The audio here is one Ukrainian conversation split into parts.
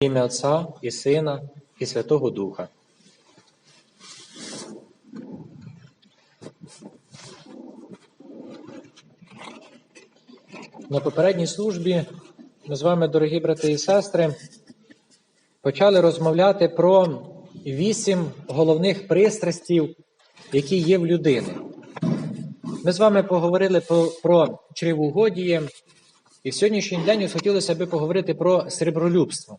ім'я Отця і Сина, і Святого Духа. На попередній службі ми з вами, дорогі брати і сестри, почали розмовляти про вісім головних пристрастів, які є в людини. Ми з вами поговорили про, чревоугодіє, і в сьогоднішній день хотілося би поговорити про серебролюбство.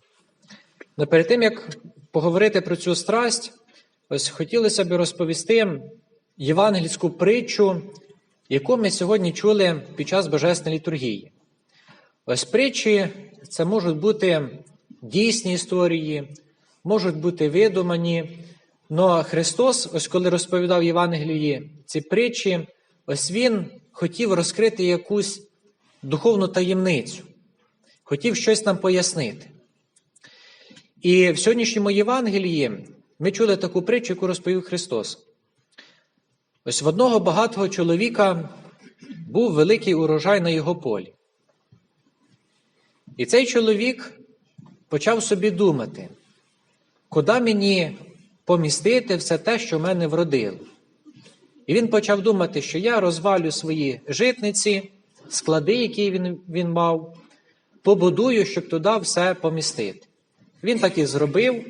Но перед тим, як поговорити про цю страсть, ось хотілося б розповісти євангельську притчу, яку ми сьогодні чули під час Божественної літургії. Ось притчі це можуть бути дійсні історії, можуть бути видумані. Но Христос, ось коли розповідав Євангелії ці притчі, ось Він хотів розкрити якусь духовну таємницю, хотів щось нам пояснити. І в сьогоднішньому Євангелії ми чули таку притчу, яку розповів Христос. Ось в одного багатого чоловіка був великий урожай на його полі. І цей чоловік почав собі думати, куди мені помістити все те, що в мене вродило. І він почав думати, що я розвалю свої житниці, склади, які він, він мав, побудую, щоб туди все помістити. Він так і зробив.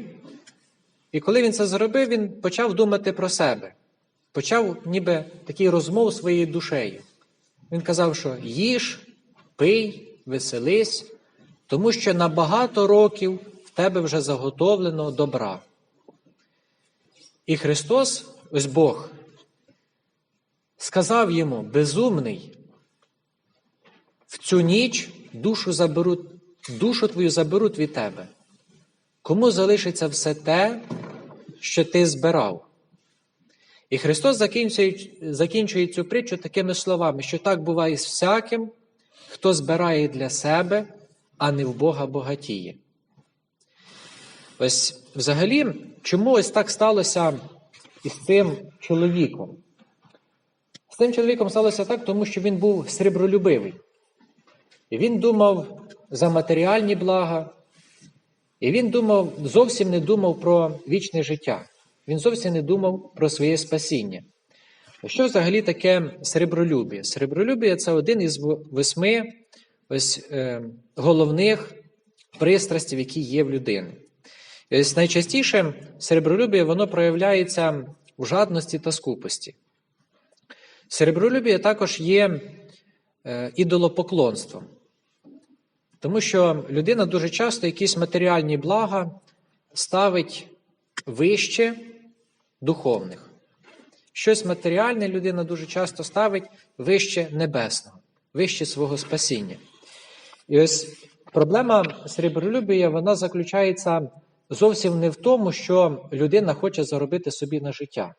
І коли він це зробив, він почав думати про себе, почав ніби такий розмов своєю душею. Він казав, що їж, пий, веселись, тому що на багато років в тебе вже заготовлено добра. І Христос, ось Бог, сказав йому, безумний, в цю ніч душу заберуть, душу твою заберуть від тебе. Кому залишиться все те, що ти збирав? І Христос закінчує, закінчує цю притчу такими словами, що так буває з всяким, хто збирає для себе, а не в Бога богатіє. Ось взагалі, чому ось так сталося із цим чоловіком? З цим чоловіком сталося так, тому що він був сребролюбивий. І він думав за матеріальні блага, і він думав, зовсім не думав про вічне життя. Він зовсім не думав про своє спасіння. Що взагалі таке серебролюбія? Серебролюбія це один із восьми ось, е, головних пристрастів, які є в людини. І ось Найчастіше серебролюбія воно проявляється у жадності та скупості. Серебролюбія також є е, ідолопоклонством. Тому що людина дуже часто якісь матеріальні блага ставить вище духовних. Щось матеріальне людина дуже часто ставить вище небесного, вище свого спасіння. І ось проблема серебролюбія вона заключається зовсім не в тому, що людина хоче заробити собі на життя.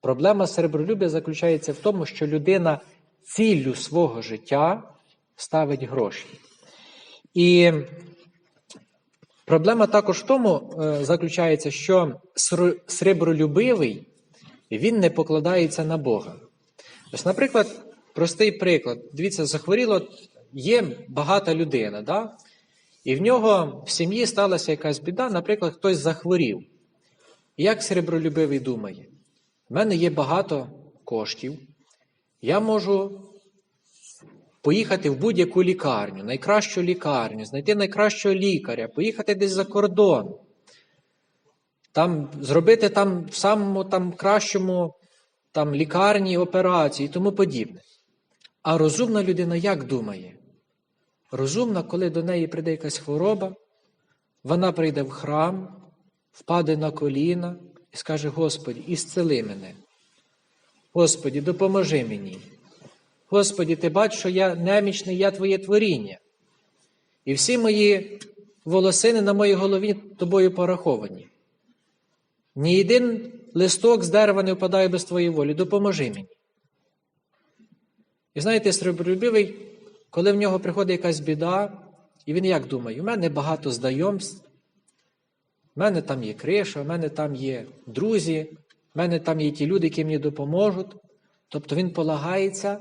Проблема серебролюбія заключається в тому, що людина ціллю свого життя ставить гроші. І проблема також в тому е, заключається, що сребролюбивий він не покладається на Бога. Ось, наприклад, простий приклад. Дивіться, захворіло, є багата людина, да? і в нього в сім'ї сталася якась біда, наприклад, хтось захворів. Як серебролюбивий думає, в мене є багато коштів, я можу поїхати в будь-яку лікарню, найкращу лікарню, знайти найкращого лікаря, поїхати десь за кордон, там, зробити там в самому там, кращому там, лікарні операції і тому подібне. А розумна людина як думає? Розумна, коли до неї прийде якась хвороба, вона прийде в храм, впаде на коліна і скаже: Господі, ісцели мене. Господі, допоможи мені. Господі, ти бачиш, що я немічний, я Твоє творіння. І всі мої волосини на моїй голові тобою пораховані. Ні один листок з дерева не впадає без твоєї волі. Допоможи мені. І знаєте, сребролюбивий, коли в нього приходить якась біда, і він як думає, у мене багато знайомств, в мене там є криша, в мене там є друзі, в мене там є ті люди, які мені допоможуть. Тобто він полагається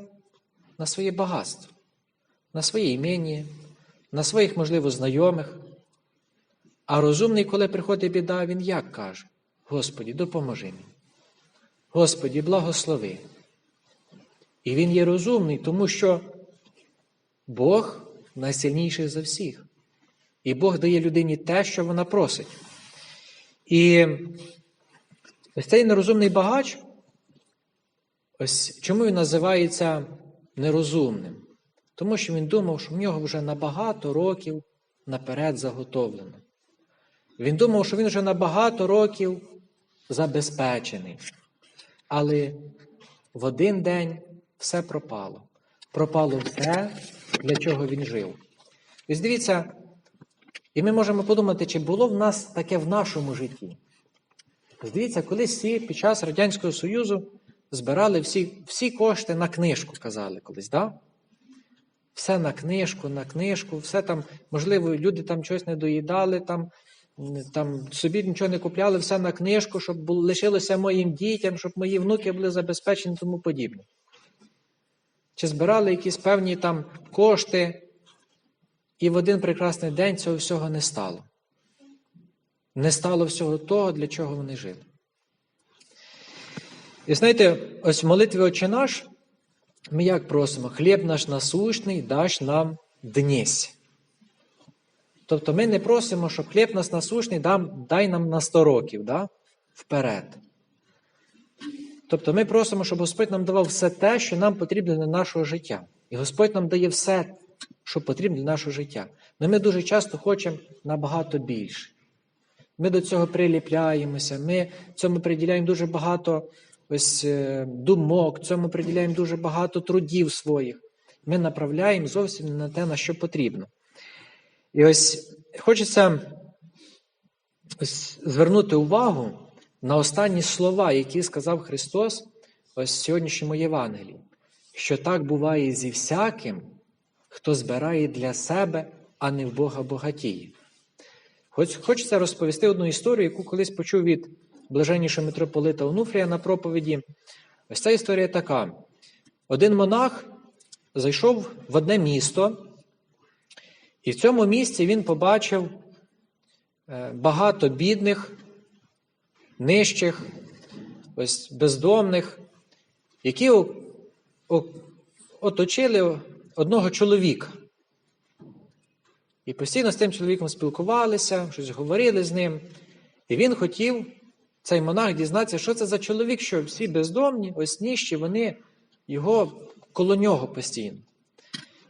на своє багатство, на своє імені, на своїх, можливо, знайомих. А розумний, коли приходить біда, він як каже? Господі, допоможи мені. Господі, благослови. І він є розумний, тому що Бог найсильніший за всіх. І Бог дає людині те, що вона просить. І ось цей нерозумний багач, ось чому він називається нерозумним? Тому що він думав, що в нього вже на багато років наперед заготовлено. Він думав, що він вже на багато років забезпечений. Але в один день все пропало. Пропало все, для чого він жив. Ось дивіться, і ми можемо подумати, чи було в нас таке в нашому житті. Дивіться, колись всі під час Радянського Союзу збирали всі всі кошти на книжку, казали колись, да? Все на книжку, на книжку, все там, можливо, люди там щось не доїдали, там, там собі нічого не купляли, все на книжку, щоб лишилося моїм дітям, щоб мої внуки були забезпечені тому подібне. Чи збирали якісь певні там кошти, і в один прекрасний день цього всього не стало. Не стало всього того, для чого вони жили. І знаєте, ось в молитві Отче наш ми як просимо, хліб наш насущний даш нам днесь. Тобто ми не просимо, щоб хліб нас насущний дай нам на 100 років да? вперед. Тобто ми просимо, щоб Господь нам давав все те, що нам потрібно для нашого життя. І Господь нам дає все, що потрібно для нашого життя. Але ми дуже часто хочемо набагато більше. Ми до цього приліпляємося, ми цьому приділяємо дуже багато ось, е, думок, цьому приділяємо дуже багато трудів своїх. Ми направляємо зовсім не на те, на що потрібно. І ось хочеться ось, звернути увагу на останні слова, які сказав Христос ось в сьогоднішньому Євангелії, що так буває зі всяким, хто збирає для себе, а не в Бога богатіє. Хоч хочеться розповісти одну історію, яку колись почув від блаженнішого митрополита Онуфрія на проповіді. Ось ця історія така: один монах зайшов в одне місто, і в цьому місці він побачив е, багато бідних, нижчих, ось бездомних, які оточили одного чоловіка. І постійно з тим чоловіком спілкувалися, щось говорили з ним. І він хотів, цей монах, дізнатися, що це за чоловік, що всі бездомні, ось ніщі, вони його коло нього постійно.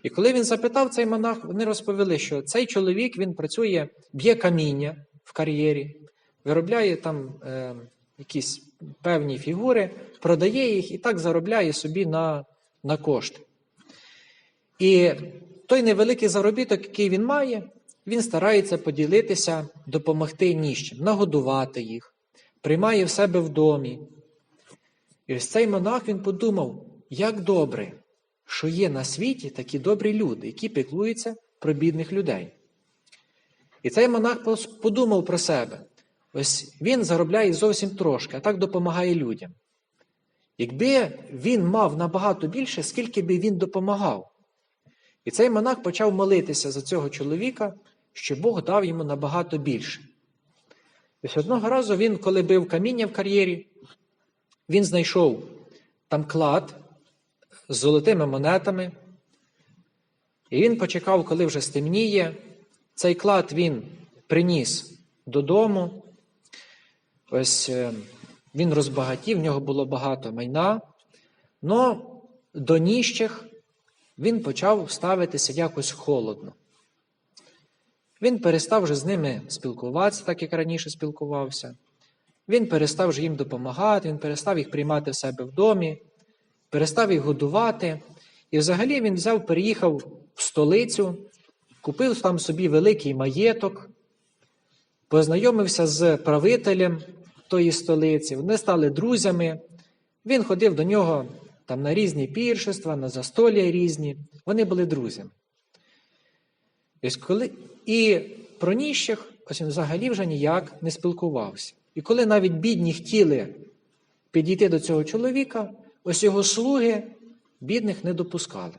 І коли він запитав цей монах, вони розповіли, що цей чоловік він працює, б'є каміння в кар'єрі, виробляє там е, якісь певні фігури, продає їх і так заробляє собі на, на кошти. І той невеликий заробіток, який він має, він старається поділитися, допомогти ніщим, нагодувати їх, приймає в себе в домі. І ось цей монах він подумав, як добре, що є на світі такі добрі люди, які піклуються про бідних людей. І цей монах подумав про себе. Ось він заробляє зовсім трошки, а так допомагає людям. Якби він мав набагато більше, скільки би він допомагав. І цей монах почав молитися за цього чоловіка, що Бог дав йому набагато більше. Ось одного разу він, коли бив каміння в кар'єрі, він знайшов там клад з золотими монетами. І він почекав, коли вже стемніє. Цей клад він приніс додому. Ось е, він розбагатів, в нього було багато майна. Но до ніщих він почав ставитися якось холодно. Він перестав вже з ними спілкуватися, так як раніше спілкувався. Він перестав вже їм допомагати, він перестав їх приймати в себе в домі, перестав їх годувати. І взагалі він взяв, переїхав в столицю, купив там собі великий маєток, познайомився з правителем тої столиці, вони стали друзями. Він ходив до нього там на різні піршества, на застолля різні. Вони були друзями. Ось коли... І про ніщих ось він взагалі вже ніяк не спілкувався. І коли навіть бідні хотіли підійти до цього чоловіка, ось його слуги бідних не допускали.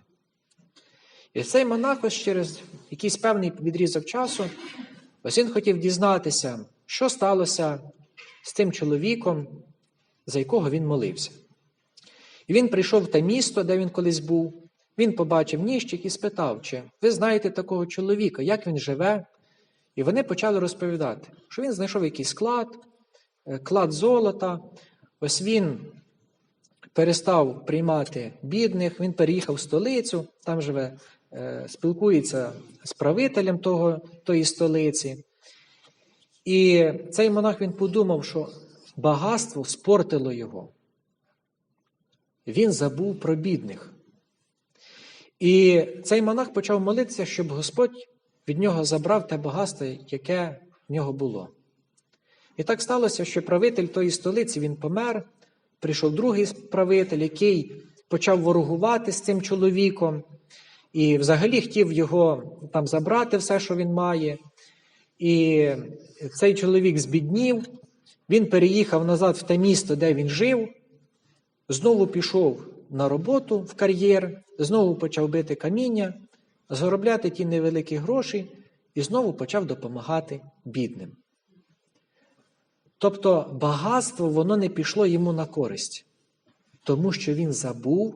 І цей монах ось через якийсь певний відрізок часу Ось він хотів дізнатися, що сталося з тим чоловіком, за якого він молився. І він прийшов в те місто, де він колись був. Він побачив ніщик і спитав, чи ви знаєте такого чоловіка, як він живе. І вони почали розповідати, що він знайшов якийсь клад, е, клад золота. Ось він перестав приймати бідних, він переїхав в столицю, там живе, е, спілкується з правителем того, тої столиці. І цей монах він подумав, що багатство спортило його. Він забув про бідних. І цей монах почав молитися, щоб Господь від нього забрав те багатство, яке в нього було. І так сталося, що правитель тої столиці він помер, прийшов другий правитель, який почав ворогувати з цим чоловіком, і взагалі хотів його там забрати все, що він має. І цей чоловік збіднів, він переїхав назад в те місто, де він жив, знову пішов на роботу в кар'єр, знову почав бити каміння, заробляти ті невеликі гроші і знову почав допомагати бідним. Тобто багатство воно не пішло йому на користь, тому що він забув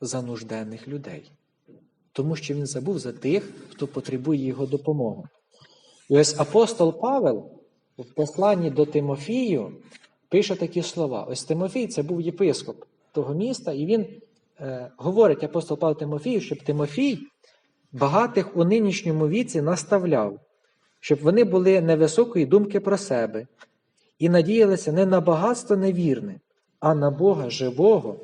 за нужденних людей, тому що він забув за тих, хто потребує його допомоги. І ось апостол Павел в посланні до Тимофію пише такі слова. Ось Тимофій це був єпископ того міста, і він е, говорить апостол Павел Тимофію, щоб Тимофій багатих у нинішньому віці наставляв, щоб вони були невисокої думки про себе і надіялися не на багатство невірне, а на Бога живого,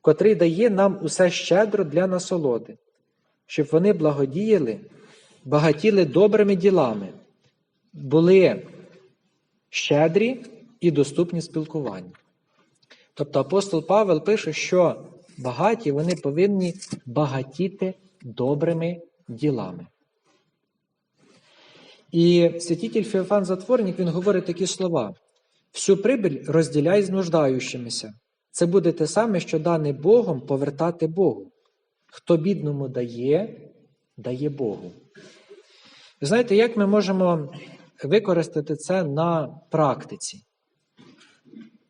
котрий дає нам усе щедро для насолоди, щоб вони благодіяли, багатіли добрими ділами, були щедрі і доступні спілкуванню. Тобто апостол Павел пише, що багаті вони повинні багатіти добрими ділами. І святитель Феофан Затворник він говорить такі слова: всю прибіль розділяй з нуждаючимися. Це буде те саме, що дане Богом повертати Богу. Хто бідному дає, дає Богу. Ви знаєте, як ми можемо використати це на практиці?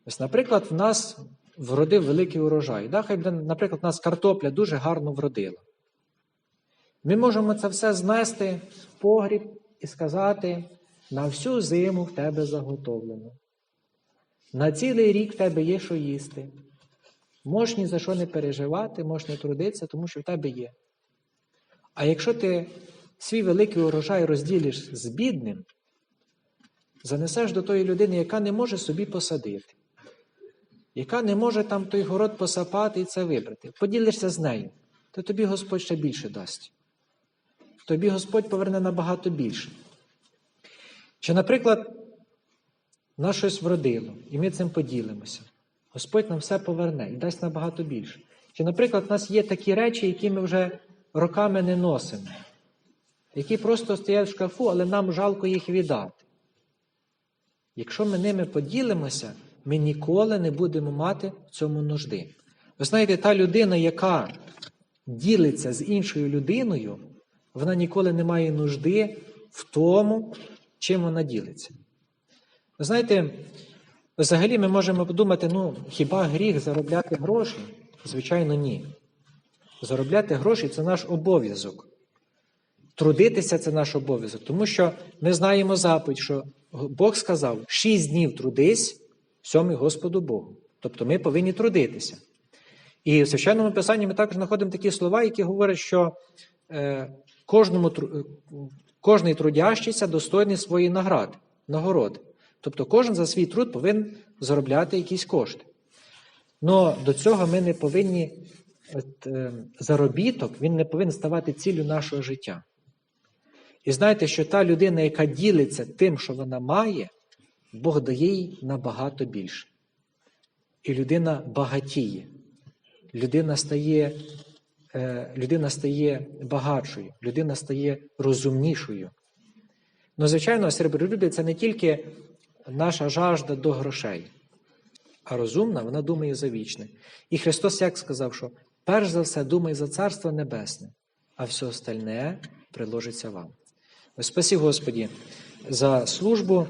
Ось, наприклад, в нас вродив великий урожай. Да? Хай, наприклад, у нас картопля дуже гарно вродила. Ми можемо це все знести в погріб і сказати: на всю зиму в тебе заготовлено. На цілий рік в тебе є що їсти. Можеш ні за що не переживати, можеш не трудитися, тому що в тебе є. А якщо ти свій великий урожай розділиш з бідним, занесеш до тої людини, яка не може собі посадити, яка не може там той город посапати і це вибрати, поділишся з нею, то тобі Господь ще більше дасть. Тобі Господь поверне набагато більше. Чи, наприклад, нас щось вродило, і ми цим поділимося. Господь нам все поверне і дасть набагато більше. Чи, наприклад, у нас є такі речі, які ми вже роками не носимо, які просто стоять в шкафу, але нам жалко їх віддати. Якщо ми ними поділимося, ми ніколи не будемо мати в цьому нужди. Ви знаєте, та людина, яка ділиться з іншою людиною, вона ніколи не має нужди в тому, чим вона ділиться. Ви знаєте, взагалі ми можемо подумати, ну, хіба гріх заробляти гроші? Звичайно, ні. Заробляти гроші це наш обов'язок. Трудитися це наш обов'язок. Тому що ми знаємо заповідь, що Бог сказав: шість днів трудись, сьомий Господу Богу. Тобто ми повинні трудитися. І в священному писанні ми також знаходимо такі слова, які говорять, що е, кожному, кожний трудящийся достойний своєї награди, нагороди. Тобто кожен за свій труд повинен заробляти якісь кошти. Но до цього ми не повинні, от, е, заробіток, він не повинен ставати ціллю нашого життя. І знаєте, що та людина, яка ділиться тим, що вона має, Бог дає їй набагато більше. І людина багатіє, людина стає е, людина стає багатшою, людина стає розумнішою. Ну, звичайно, серебролюбі це не тільки наша жажда до грошей, а розумна, вона думає за вічне. І Христос як сказав, що перш за все думай за Царство Небесне, а все остальне приложиться вам. Спасі Господі, за службу